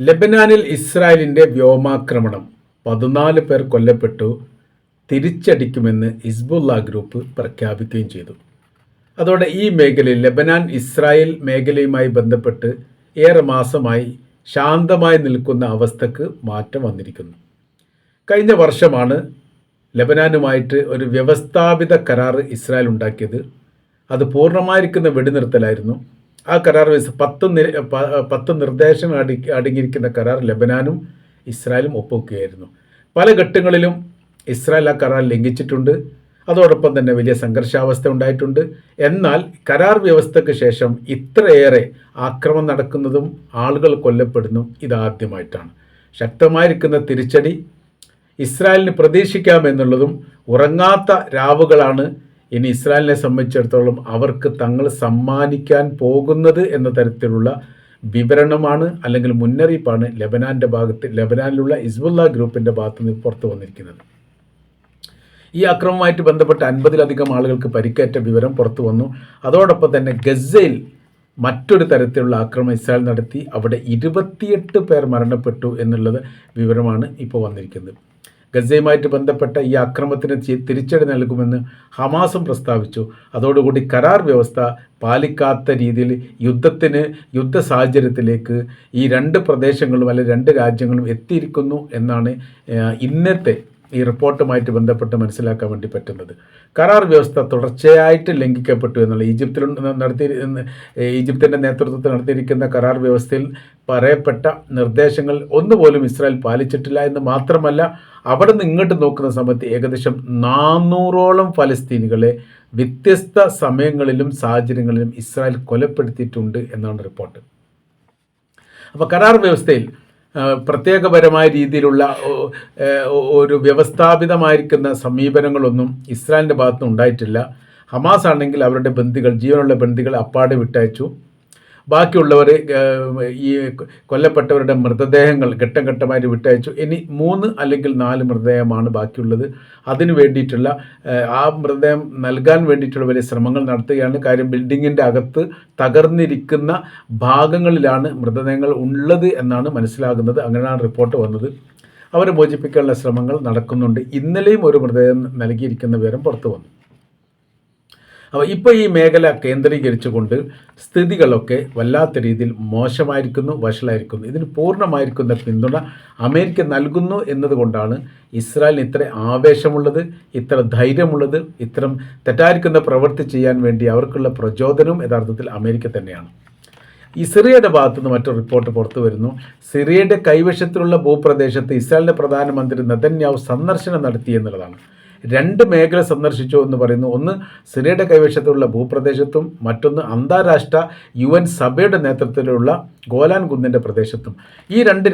ലബനാനിൽ ഇസ്രായേലിന്റെ വ്യോമാക്രമണം പതിനാല് പേർ കൊല്ലപ്പെട്ടു തിരിച്ചടിക്കുമെന്ന് ഹിസ്ബുള്ള ഗ്രൂപ്പ് പ്രഖ്യാപിക്കുകയും ചെയ്തു. അതോടെ ഈ മേഖലയിൽ ലെബനാൻ ഇസ്രായേൽ മേഖലയുമായി ബന്ധപ്പെട്ട് ഏറെ മാസമായി ശാന്തമായി നിൽക്കുന്ന അവസ്ഥക്ക് മാറ്റം വന്നിരിക്കുന്നു. കഴിഞ്ഞ വർഷമാണ് ലെബനാനുമായിട്ട് ഒരു വ്യവസ്ഥാപിത കരാർ ഇസ്രായേൽ ഉണ്ടാക്കിയത്. അത് പൂർണമായിരിക്കുന്ന വെടിനിർത്തലായിരുന്നു. ആ കരാർ വെച്ച് പത്ത് നി പ- പത്ത് നിർദ്ദേശങ്ങൾ അടി അടങ്ങിയിരിക്കുന്ന കരാർ ലബനാനും ഇസ്രായേലും ഒപ്പുവെക്കുകയായിരുന്നു. പല ഘട്ടങ്ങളിലും ഇസ്രായേൽ ആ കരാർ ലംഘിച്ചിട്ടുണ്ട്. അതോടൊപ്പം തന്നെ വലിയ സംഘർഷാവസ്ഥ ഉണ്ടായിട്ടുണ്ട്. എന്നാൽ കരാർ വ്യവസ്ഥയ്ക്ക് ശേഷം ഇത്രയേറെ ആക്രമം നടക്കുന്നതും ആളുകൾ കൊല്ലപ്പെടുന്നതും ഇതാദ്യമായിട്ടാണ്. ശക്തമായിരിക്കുന്ന തിരിച്ചടി ഇസ്രായേലിന് പ്രതീക്ഷിക്കാമെന്നുള്ളതും ഉറങ്ങാത്ത രാവുകളാണ് ഇനി ഇസ്രായേലിനെ സംബന്ധിച്ചിടത്തോളം അവർക്ക് തങ്ങൾ സമ്മാനിക്കാൻ പോകുന്നത് എന്ന തരത്തിലുള്ള വിവരണമാണ് അല്ലെങ്കിൽ മുന്നറിയിപ്പാണ് ലബനാന്റെ ഭാഗത്ത് ലബനാനിലുള്ള ഇസ്ബുല്ല ഗ്രൂപ്പിന്റെ ഭാഗത്ത് നിന്ന് പുറത്തു വന്നിരിക്കുന്നത്. ഈ അക്രമവുമായിട്ട് ബന്ധപ്പെട്ട് അൻപതിലധികം ആളുകൾക്ക് പരിക്കേറ്റ വിവരം പുറത്തു വന്നു. അതോടൊപ്പം തന്നെ ഗസയിൽ മറ്റൊരു തരത്തിലുള്ള ആക്രമണം ഇസ്രായേൽ നടത്തി. അവിടെ ഇരുപത്തിയെട്ട് പേർ മരണപ്പെട്ടു എന്നുള്ളത് വിവരമാണ് ഇപ്പോൾ വന്നിരിക്കുന്നത്. ഗസയുമായിട്ട് ബന്ധപ്പെട്ട ഈ ആക്രമണത്തിന് ചി- തിരിച്ചടി നൽകുമെന്ന് ഹമാസും പ്രസ്താവിച്ചു. അതോടുകൂടി കരാർ വ്യവസ്ഥ പാലിക്കാത്ത രീതിയിൽ യുദ്ധത്തിന് യുദ്ധ സാഹചര്യത്തിലേക്ക് ഈ രണ്ട് പ്രദേശങ്ങളും അല്ലെങ്കിൽ രണ്ട് രാജ്യങ്ങളും എത്തിയിരിക്കുന്നു എന്നാണ് ഇന്നത്തെ ഈ റിപ്പോർട്ടുമായിട്ട് ബന്ധപ്പെട്ട് മനസ്സിലാക്കാൻ വേണ്ടി പറ്റുന്നത്. കരാർ വ്യവസ്ഥ തുടർച്ചയായിട്ട് ലംഘിക്കപ്പെട്ടു എന്നുള്ള ഈജിപ്തിൽ നടത്തി ഈജിപ്തിന്റെ നേതൃത്വത്തിൽ നടത്തിയിരിക്കുന്ന കരാർ വ്യവസ്ഥയിൽ പറയപ്പെട്ട നിർദ്ദേശങ്ങൾ ഒന്നുപോലും ഇസ്രായേൽ പാലിച്ചിട്ടില്ല എന്ന് മാത്രമല്ല അവിടെ നിന്ന് ഇങ്ങോട്ട് നോക്കുന്ന സമയത്ത് ഏകദേശം നാനൂറോളം ഫലസ്തീനികളെ വ്യത്യസ്ത സമയങ്ങളിലും സാഹചര്യങ്ങളിലും ഇസ്രായേൽ കൊലപ്പെടുത്തിയിട്ടുണ്ട് എന്നാണ് റിപ്പോർട്ട്. അപ്പോൾ കരാർ വ്യവസ്ഥയിൽ പ്രത്യേകപരമായ രീതിയിലുള്ള ഒരു വ്യവസ്ഥാപിതമായിരിക്കുന്ന സമീപനങ്ങളൊന്നും ഇസ്രായേലിന്റെ ഭാഗത്തുനിന്ന് ഉണ്ടായിട്ടില്ല ഹമാസ് ആണെങ്കിൽ അവരുടെ ബന്ധികൾ ജീവനുള്ള ബന്ദികൾ അപ്പാടെ വിട്ടയച്ചു. ബാക്കിയുള്ളവർ ഈ കൊല്ലപ്പെട്ടവരുടെ മൃതദേഹങ്ങൾ ഘട്ടം ഘട്ടമായിട്ട് വിട്ടയച്ചു. ഇനി മൂന്ന് അല്ലെങ്കിൽ നാല് മൃതദേഹമാണ് ബാക്കിയുള്ളത്. അതിനു വേണ്ടിയിട്ടുള്ള ആ മൃതദേഹം നൽകാൻ വേണ്ടിയിട്ടുള്ള വലിയ ശ്രമങ്ങൾ നടത്തുകയാണ്. കാര്യം ബിൽഡിങ്ങിന്റെ അകത്ത് തകർന്നിരിക്കുന്ന ഭാഗങ്ങളിലാണ് മൃതദേഹങ്ങൾ ഉള്ളത് എന്നാണ് മനസ്സിലാകുന്നത്. അങ്ങനെയാണ് റിപ്പോർട്ട് വന്നത്. അവരെ മോചിപ്പിക്കാനുള്ള ശ്രമങ്ങൾ നടക്കുന്നുണ്ട്. ഇന്നലെയും ഒരു മൃതദേഹം നൽകിയിരിക്കുന്ന വിവരം പുറത്തു വന്നു. അപ്പോൾ ഇപ്പോൾ ഈ മേഖല കേന്ദ്രീകരിച്ചുകൊണ്ട് സ്ഥിതികളൊക്കെ വല്ലാത്ത രീതിയിൽ മോശമായിരിക്കുന്നു വഷളായിരിക്കുന്നു. ഇതിന് പൂർണമായിരിക്കുന്ന പിന്തുണ അമേരിക്ക നൽകുന്നു എന്നതുകൊണ്ടാണ് ഇസ്രായേലിന് ഇത്ര ആവേശമുള്ളത് ഇത്ര ധൈര്യമുള്ളത് ഇത്തരം തെറ്റായിരിക്കുന്ന പ്രവൃത്തി ചെയ്യാൻ വേണ്ടി അവർക്കുള്ള പ്രചോദനവും യഥാർത്ഥത്തിൽ അമേരിക്ക തന്നെയാണ്. ഈ സിറിയയുടെ ഭാഗത്തു നിന്ന് മറ്റൊരു റിപ്പോർട്ട് പുറത്തു വരുന്നു. സിറിയയുടെ കൈവശത്തിലുള്ള ഭൂപ്രദേശത്ത് ഇസ്രായേലിന്റെ പ്രധാനമന്ത്രി നെതന്യാവ് സന്ദർശനം നടത്തി എന്നുള്ളതാണ്. രണ്ട് മേഖല സന്ദർശിച്ചു എന്ന് പറയുന്നു. ഒന്ന് സിറിയയുടെ കൈവശത്തുള്ള ഭൂപ്രദേശത്തും മറ്റൊന്ന് അന്താരാഷ്ട്ര യു എൻ സഭയുടെ നേതൃത്വത്തിലുള്ള ഗോലാൻ കുന്നിന്റെ പ്രദേശത്തും. ഈ രണ്ട്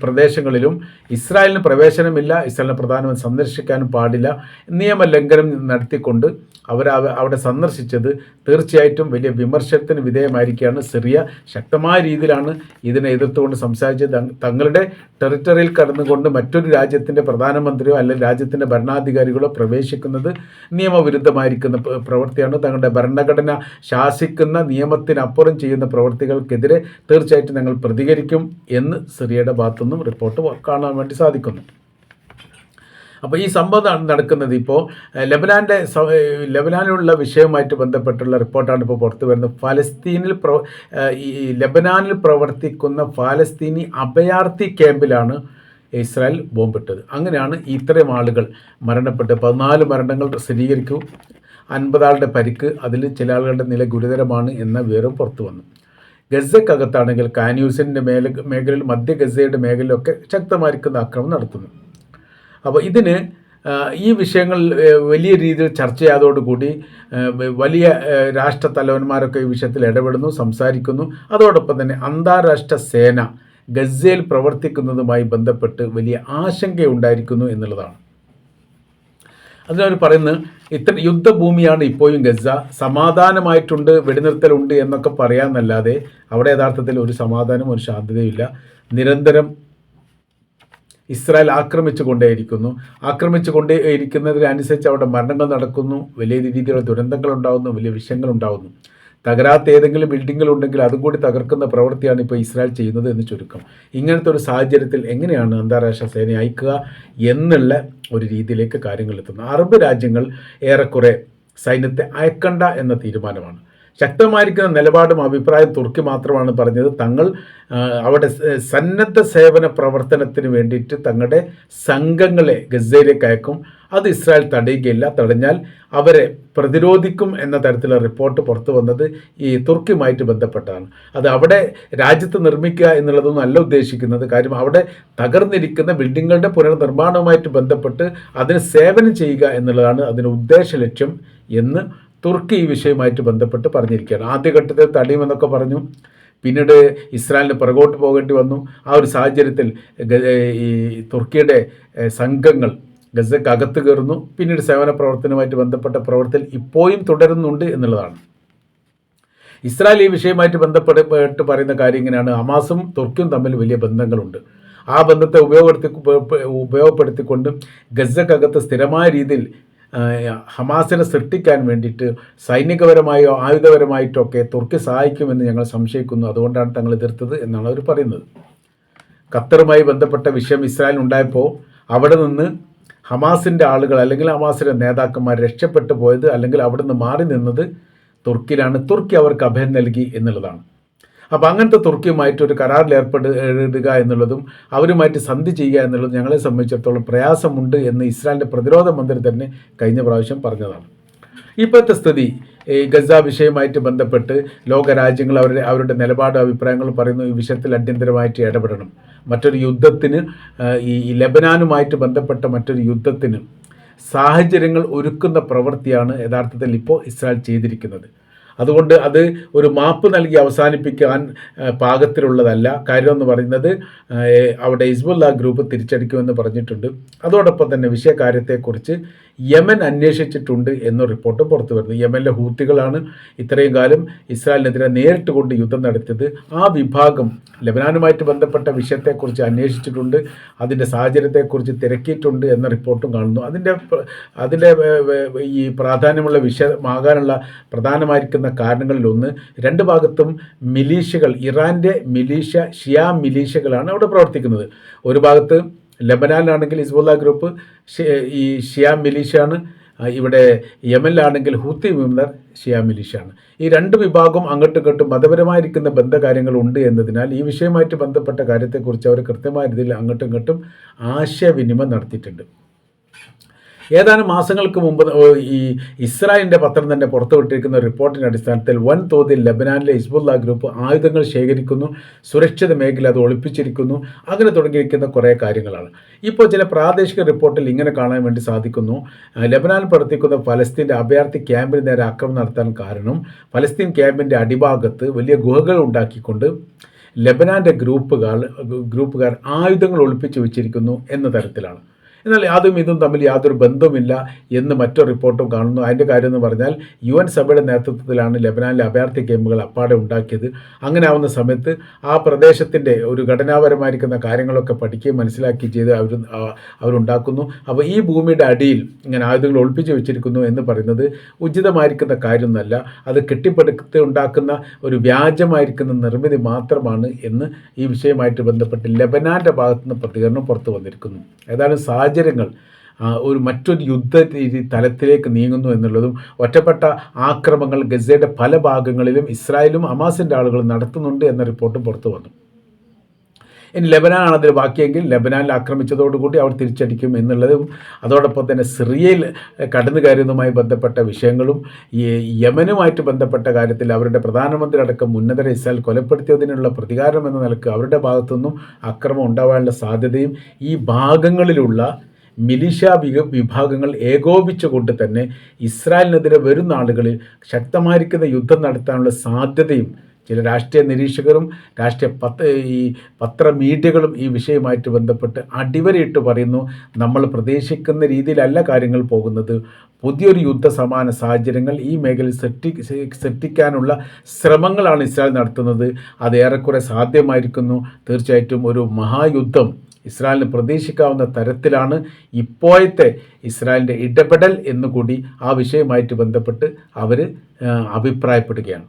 പ്രദേശങ്ങളിലും ഇസ്രായേലിന് പ്രവേശനമില്ല ഇസ്രായേലിനെ പ്രധാനമന്ത്രി സന്ദർശിക്കാനും പാടില്ല നിയമലംഘനം നടത്തിക്കൊണ്ട് അവർ അവ- അവിടെ സന്ദർശിച്ചത് തീർച്ചയായിട്ടും വലിയ വിമർശനത്തിന് വിധേയമായിരിക്കുകയാണ്. സിറിയ ശക്തമായ രീതിയിലാണ് ഇതിനെ എതിർത്തുകൊണ്ട് സംസാരിച്ചത്. തങ്- തങ്ങളുടെ ടെറിട്ടറിയിൽ കടന്നുകൊണ്ട് മറ്റൊരു രാജ്യത്തിന്റെ പ്രധാനമന്ത്രിയോ അല്ലെങ്കിൽ രാജ്യത്തിന്റെ ഭരണാധികാരികളോ പ്രവേശിക്കുന്നത് നിയമവിരുദ്ധമായിരിക്കുന്ന പ്ര- പ്രവൃത്തിയാണ്. തങ്ങളുടെ ഭരണഘടന ശാസിക്കുന്ന നിയമത്തിനപ്പുറം ചെയ്യുന്ന പ്രവൃത്തികൾക്കെതിരെ തീർച്ചയായിട്ടും ഞങ്ങൾ പ്രതികരിക്കും എന്ന് സിറിയയുടെ ഭാഗത്തുനിന്നും റിപ്പോർട്ട് കാണാൻ വേണ്ടി സാധിക്കുന്നു. അപ്പോൾ ഈ സംഭവം നടക്കുന്നത് ഇപ്പോൾ ലബനാന്റെ ലബനാനിലുള്ള വിഷയവുമായിട്ട് ബന്ധപ്പെട്ടുള്ള റിപ്പോർട്ടാണ് ഇപ്പോൾ പുറത്തു വരുന്നത്. ഫലസ്തീനിൽ പ്രവ ഈ ലബനാനിൽ പ്രവർത്തിക്കുന്ന ഫലസ്തീനി അഭയാർത്ഥി ക്യാമ്പിലാണ് ഇസ്രായേൽ ബോംബിട്ടത്. അങ്ങനെയാണ് ഇത്രയും ആളുകൾ മരണപ്പെട്ട് പതിനാല് മരണങ്ങൾ സ്ഥിരീകരിക്കും. അൻപതാളുടെ പരിക്ക്. അതിൽ ചില ആളുകളുടെ നില ഗുരുതരമാണ് എന്ന വിവരം പുറത്തു വന്നു. ഗസക്കകത്താണെങ്കിൽ കാന്യൂസിന്റെ മേല മേഖലയിൽ മധ്യ ഗസയുടെ മേഖലയിലൊക്കെ ശക്തമായിരിക്കുന്ന ആക്രമണം നടത്തുന്നു. അപ്പോൾ ഇതിന് ഈ വിഷയങ്ങൾ വലിയ രീതിയിൽ ചർച്ച വലിയ രാഷ്ട്ര തലവന്മാരൊക്കെ ഈ വിഷയത്തിൽ ഇടപെടുന്നു സംസാരിക്കുന്നു. അതോടൊപ്പം തന്നെ അന്താരാഷ്ട്ര സേന ഗസയിൽ പ്രവർത്തിക്കുന്നതുമായി ബന്ധപ്പെട്ട് വലിയ ആശങ്കയുണ്ടായിരിക്കുന്നു എന്നുള്ളതാണ്. അതിനവർ പറയുന്നു ഇത്ര യുദ്ധഭൂമിയാണ് ഇപ്പോഴും ഗസ. സമാധാനമായിട്ടുണ്ട് വെടിനിർത്തലുണ്ട് എന്നൊക്കെ പറയാമെന്നല്ലാതെ അവിടെ യഥാർത്ഥത്തിൽ ഒരു സമാധാനം ഒരു ശാന്തതയില്ല നിരന്തരം ഇസ്രായേൽ ആക്രമിച്ചു കൊണ്ടേയിരിക്കുന്നു ആക്രമിച്ചു കൊണ്ടേ ഇരിക്കുന്നതിനനുസരിച്ച് അവിടെ മരണങ്ങൾ നടക്കുന്നു. വലിയ രീതിയിലുള്ള ദുരന്തങ്ങൾ ഉണ്ടാകുന്നു വലിയ വിഷയങ്ങൾ ഉണ്ടാകുന്നു തകരാത്ത ഏതെങ്കിലും ബിൽഡിങ്ങുകൾ ഉണ്ടെങ്കിൽ അതും കൂടി തകർക്കുന്ന പ്രവൃത്തിയാണ് ഇപ്പോൾ ഇസ്രായേൽ ചെയ്യുന്നത് എന്ന് ചുരുക്കം. ഇങ്ങനത്തെ ഒരു സാഹചര്യത്തിൽ എങ്ങനെയാണ് അന്താരാഷ്ട്ര സേനയെ അയക്കുക എന്നുള്ള ഒരു രീതിയിലേക്ക് കാര്യങ്ങൾ എത്തുന്നത്? അറബ് രാജ്യങ്ങൾ ഏറെക്കുറെ സൈന്യത്തെ അയക്കണ്ട എന്ന തീരുമാനമാണ്. ശക്തമായിരിക്കുന്ന നിലപാടും അഭിപ്രായം തുർക്കി മാത്രമാണ് പറഞ്ഞത്. തങ്ങൾ അവിടെ സന്നദ്ധ സേവന പ്രവർത്തനത്തിന് വേണ്ടിയിട്ട് തങ്ങളുടെ സംഘങ്ങളെ ഗസയിലേക്ക് അയക്കും. അത് ഇസ്രായേൽ തടയുകയില്ല. തടഞ്ഞാൽ അവരെ പ്രതിരോധിക്കും എന്ന തരത്തിലുള്ള റിപ്പോർട്ട് പുറത്തു വന്നത് ഈ തുർക്കിയുമായിട്ട് ബന്ധപ്പെട്ടാണ് അത് അവിടെ രാജ്യത്ത് നിർമ്മിക്കുക എന്നുള്ളതൊന്നും അല്ല ഉദ്ദേശിക്കുന്നത്. കാര്യം അവിടെ തകർന്നിരിക്കുന്ന ബിൽഡിങ്ങുകളുടെ പുനർനിർമ്മാണവുമായിട്ട് ബന്ധപ്പെട്ട് അതിന് സേവനം ചെയ്യുക എന്നുള്ളതാണ് അതിന് ഉദ്ദേശ ലക്ഷ്യം എന്ന് തുർക്കി ഈ വിഷയവുമായിട്ട് ബന്ധപ്പെട്ട് പറഞ്ഞിരിക്കുകയാണ്. ആദ്യഘട്ടത്തിൽ തടയുമെന്നൊക്കെ പറഞ്ഞു. പിന്നീട് ഇസ്രായേലിന് പുറകോട്ട് പോകേണ്ടി വന്നു. ആ ഒരു സാഹചര്യത്തിൽ ഈ തുർക്കിയുടെ സംഘങ്ങൾ ഗസക്ക് അകത്ത് കയറുന്നു. പിന്നീട് സേവന പ്രവർത്തനവുമായിട്ട് ബന്ധപ്പെട്ട പ്രവർത്തനം ഇപ്പോഴും തുടരുന്നുണ്ട് എന്നുള്ളതാണ്. ഇസ്രായേൽ ഈ വിഷയമായിട്ട് ബന്ധപ്പെട്ട് പറയുന്ന കാര്യം ഇങ്ങനെയാണ്. അമാസും തുർക്കിയും തമ്മിൽ വലിയ ബന്ധങ്ങളുണ്ട്. ആ ബന്ധത്തെ ഉപയോഗപ്പെടുത്തി ഉപയോഗപ്പെടുത്തിക്കൊണ്ട് ഗസക്കകത്ത് സ്ഥിരമായ രീതിയിൽ ഹമാസിനെ സൃഷ്ടിക്കാൻ വേണ്ടിയിട്ട് സൈനികപരമായോ ആയുധപരമായിട്ടോ ഒക്കെ തുർക്കി സഹായിക്കുമെന്ന് ഞങ്ങൾ സംശയിക്കുന്നു. അതുകൊണ്ടാണ് തങ്ങൾ എതിർത്തത് എന്നാണ് അവർ പറയുന്നത്. ഖത്തറുമായി ബന്ധപ്പെട്ട വിഷയം ഇസ്രായേൽ ഉണ്ടായപ്പോൾ അവിടെ നിന്ന് ഹമാസിന്റെ ആളുകൾ അല്ലെങ്കിൽ ഹമാസിന്റെ നേതാക്കന്മാർ രക്ഷപ്പെട്ടു പോയത് അല്ലെങ്കിൽ അവിടെ നിന്ന് മാറി നിന്നത് തുർക്കിയിലാണ്. തുർക്കി അവർക്ക് അഭയം നൽകി എന്നുള്ളതാണ്. അപ്പോൾ അങ്ങനത്തെ തുർക്കിയുമായിട്ട് ഒരു കരാറിൽ ഏർപ്പെടുക എന്നുള്ളതും അവരുമായിട്ട് സന്ധി ചെയ്യുക എന്നുള്ളതും ഞങ്ങളെ സംബന്ധിച്ചിടത്തോളം പ്രയാസമുണ്ട് എന്ന് ഇസ്രായേലിന്റെ പ്രതിരോധ മന്ത്രി തന്നെ കഴിഞ്ഞ പ്രാവശ്യം പറഞ്ഞതാണ്. ഇപ്പോഴത്തെ സ്ഥിതി ഈ ഗസ വിഷയമായിട്ട് ബന്ധപ്പെട്ട് ലോകരാജ്യങ്ങൾ അവരുടെ അവരുടെ നിലപാട് അഭിപ്രായങ്ങൾ പറയുന്നു ഈ വിഷയത്തിൽ അടിയന്തരമായിട്ട് ഇടപെടണം. മറ്റൊരു യുദ്ധത്തിന് ഈ ലബനാനുമായിട്ട് ബന്ധപ്പെട്ട മറ്റൊരു യുദ്ധത്തിന് സാഹചര്യങ്ങൾ ഒരുക്കുന്ന പ്രവൃത്തിയാണ് യഥാർത്ഥത്തിൽ ഇപ്പോൾ ഇസ്രായേൽ ചെയ്തിരിക്കുന്നത്. അതുകൊണ്ട് അത് ഒരു മാപ്പ് നൽകി അവസാനിപ്പിക്കാൻ പാകത്തിലുള്ളതല്ല. കാര്യം എന്ന് പറയുന്നത് അവിടെ ഹിസ്ബുല്ല ഗ്രൂപ്പ് തിരിച്ചടിക്കുമെന്ന് പറഞ്ഞിട്ടുണ്ട്. അതോടൊപ്പം തന്നെ വിഷയകാര്യത്തെക്കുറിച്ച് യമൻ അന്വേഷിച്ചിട്ടുണ്ട് എന്ന റിപ്പോർട്ട് പുറത്തു വരുന്നു. യമനിലെ ഹൂത്തികളാണ് ഇത്രയും കാലം ഇസ്രായേലിനെതിരെ നേരിട്ട് കൊണ്ട് യുദ്ധം നടത്തിയത്. ആ വിഭാഗം ലബനാനുമായിട്ട് ബന്ധപ്പെട്ട വിഷയത്തെക്കുറിച്ച് അന്വേഷിച്ചിട്ടുണ്ട് അതിന്റെ സാഹചര്യത്തെക്കുറിച്ച് തിരക്കിയിട്ടുണ്ട് എന്ന റിപ്പോർട്ടും കാണുന്നു. അതിന്റെ അതിന്റെ ഈ പ്രാധാന്യമുള്ള വിഷയമാകാനുള്ള പ്രധാനമായിരിക്കുന്ന കാരണങ്ങളിലൊന്ന് രണ്ട് ഭാഗത്തും മിലീഷ്യകൾ ഇറാന്റെ മിലീഷ്യ ഷിയാ മിലീഷ്യകളാണ് അവിടെ പ്രവർത്തിക്കുന്നത്. ഒരു ഭാഗത്ത് ലബനാനിലാണെങ്കിൽ ഹിസ്ബുല്ല ഗ്രൂപ്പ് ഈ ഷിയാ മിലീഷ്യാണ് ഇവിടെ യമനിലാണെങ്കിൽ ഹൂത്തി വിമർ ഷിയാ മിലീഷ്യാണ്. ഈ രണ്ട് വിഭാഗവും അങ്ങോട്ടും ഇങ്ങോട്ടും മതപരമായിരിക്കുന്ന ബന്ധകാര്യങ്ങളുണ്ട് എന്നതിനാൽ ഈ വിഷയമായിട്ട് ബന്ധപ്പെട്ട കാര്യത്തെക്കുറിച്ച് അവർ കൃത്യമായ രീതിയിൽ അങ്ങോട്ടും ഇങ്ങോട്ടും ആശയവിനിമയം നടത്തിയിട്ടുണ്ട്. ഏതാനും മാസങ്ങൾക്ക് മുമ്പ് ഈ ഇസ്രായേലിന്റെ പത്രം തന്നെ പുറത്തുവിട്ടിരിക്കുന്ന റിപ്പോർട്ടിന്റെ അടിസ്ഥാനത്തിൽ വൻതോതിൽ ലബനാനിലെ ഹിസ്ബുല്ല ഗ്രൂപ്പ് ആയുധങ്ങൾ ശേഖരിക്കുന്നു സുരക്ഷിത മേഖല അത് ഒളിപ്പിച്ചിരിക്കുന്നു അങ്ങനെ തുടങ്ങിയിരിക്കുന്ന കുറേ കാര്യങ്ങളാണ്. ഇപ്പോൾ ചില പ്രാദേശിക റിപ്പോർട്ടിൽ ഇങ്ങനെ കാണാൻ വേണ്ടി സാധിക്കുന്നു. ലബനാൻ പ്രവർത്തിക്കുന്ന ഫലസ്തീന്റെ അഭയാർത്ഥി ക്യാമ്പിന് നേരെ ആക്രമണം നടത്താൻ കാരണം ഫലസ്തീൻ ക്യാമ്പിന്റെ അടിഭാഗത്ത് വലിയ ഗുഹകൾ ഉണ്ടാക്കിക്കൊണ്ട് ലബനാന്റെ ഗ്രൂപ്പുകാർ ഗ്രൂപ്പുകാർ ആയുധങ്ങൾ ഒളിപ്പിച്ചു വെച്ചിരിക്കുന്നു എന്ന തരത്തിലാണ്. എന്നാൽ അതും ഇതും തമ്മിൽ യാതൊരു ബന്ധവുമില്ല എന്ന് മറ്റൊരു റിപ്പോർട്ടും കാണുന്നു. അതിന്റെ കാര്യം എന്ന് പറഞ്ഞാൽ യു എൻ സഭയുടെ നേതൃത്വത്തിലാണ് ലബനാനിലെ അഭയാർത്ഥി ക്യാമ്പുകൾ അപ്പാടെ ഉണ്ടാക്കിയത്. അങ്ങനെ ആവുന്ന സമയത്ത് ആ പ്രദേശത്തിന്റെ ഒരു ഘടനാപരമായിരിക്കുന്ന കാര്യങ്ങളൊക്കെ പഠിക്കുകയും മനസ്സിലാക്കി ചെയ്ത് അവർ അവരുണ്ടാക്കുന്നു. അപ്പോൾ ഈ ഭൂമിയുടെ അടിയിൽ ഇങ്ങനെ ആയുധങ്ങൾ ഒളിപ്പിച്ച് വെച്ചിരിക്കുന്നു എന്ന് പറയുന്നത് ഉചിതമായിരിക്കുന്ന കാര്യമൊന്നുമല്ല. അത് കെട്ടിപ്പടുത്ത് ഉണ്ടാക്കുന്ന ഒരു വ്യാജമായിരിക്കുന്ന നിർമ്മിതി മാത്രമാണ് എന്ന് ഈ വിഷയമായിട്ട് ബന്ധപ്പെട്ട് ലബനാന്റെ ഭാഗത്തുനിന്ന് പ്രതികരണം പുറത്തു വന്നിരിക്കുന്നു. ഏതായാലും സാഹചര്യങ്ങൾ ഒരു മറ്റൊരു യുദ്ധ രീതി തലത്തിലേക്ക് നീങ്ങുന്നു എന്നുള്ളതും ഒറ്റപ്പെട്ട ആക്രമങ്ങൾ ഗസയുടെ പല ഭാഗങ്ങളിലും ഇസ്രായേലും ഹമാസിന്റെ ആളുകളും നടത്തുന്നുണ്ട് എന്ന റിപ്പോർട്ടും പുറത്തു വന്നു. ഇനി ലെബനാനാണ് അതിൽ ബാക്കിയെങ്കിൽ ലബനാനിൽ ആക്രമിച്ചതോടുകൂടി അവർ തിരിച്ചടിക്കും എന്നുള്ളതും അതോടൊപ്പം തന്നെ സിറിയയിൽ കടന്നു കയറുന്നതുമായി ബന്ധപ്പെട്ട വിഷയങ്ങളും ഈ യമനുമായിട്ട് ബന്ധപ്പെട്ട കാര്യത്തിൽ അവരുടെ പ്രധാനമന്ത്രി അടക്കം ഉന്നതരെ ഇസ്രായേൽ കൊലപ്പെടുത്തിയതിനുള്ള പ്രതികാരം എന്ന നിലയ്ക്ക് അവരുടെ ഭാഗത്തുനിന്നും അക്രമം ഉണ്ടാവാനുള്ള സാധ്യതയും ഈ ഭാഗങ്ങളിലുള്ള മിലിഷ വിഭാഗങ്ങൾ ഏകോപിച്ചുകൊണ്ട് തന്നെ ഇസ്രായേലിനെതിരെ വരുന്ന ആളുകളിൽ ശക്തമായിരിക്കുന്ന യുദ്ധം നടത്താനുള്ള സാധ്യതയും ചില രാഷ്ട്രീയ നിരീക്ഷകരും രാഷ്ട്രീയ പത്ര ഈ പത്ര മീഡിയകളും ഈ വിഷയവുമായിട്ട് ബന്ധപ്പെട്ട് അടിവരയിട്ട് പറയുന്നു നമ്മൾ പ്രതീക്ഷിക്കുന്ന രീതിയിലല്ല കാര്യങ്ങൾ പോകുന്നത്. പുതിയൊരു യുദ്ധസമാന സാഹചര്യങ്ങൾ ഈ മേഖലയിൽ സൃഷ്ടി സൃഷ്ടിക്കാനുള്ള ശ്രമങ്ങളാണ് ഇസ്രായേൽ നടത്തുന്നത്. അത് ഏറെക്കുറെ സാധ്യമായിരിക്കുന്നു. തീർച്ചയായിട്ടും ഒരു മഹായുദ്ധം ഇസ്രായേലിന് പ്രതീക്ഷിക്കാവുന്ന തരത്തിലാണ് ഇപ്പോഴത്തെ ഇസ്രായേലിന്റെ ഇടപെടൽ എന്നുകൂടി ആ വിഷയവുമായിട്ട് ബന്ധപ്പെട്ട് അവർ അഭിപ്രായപ്പെടുകയാണ്.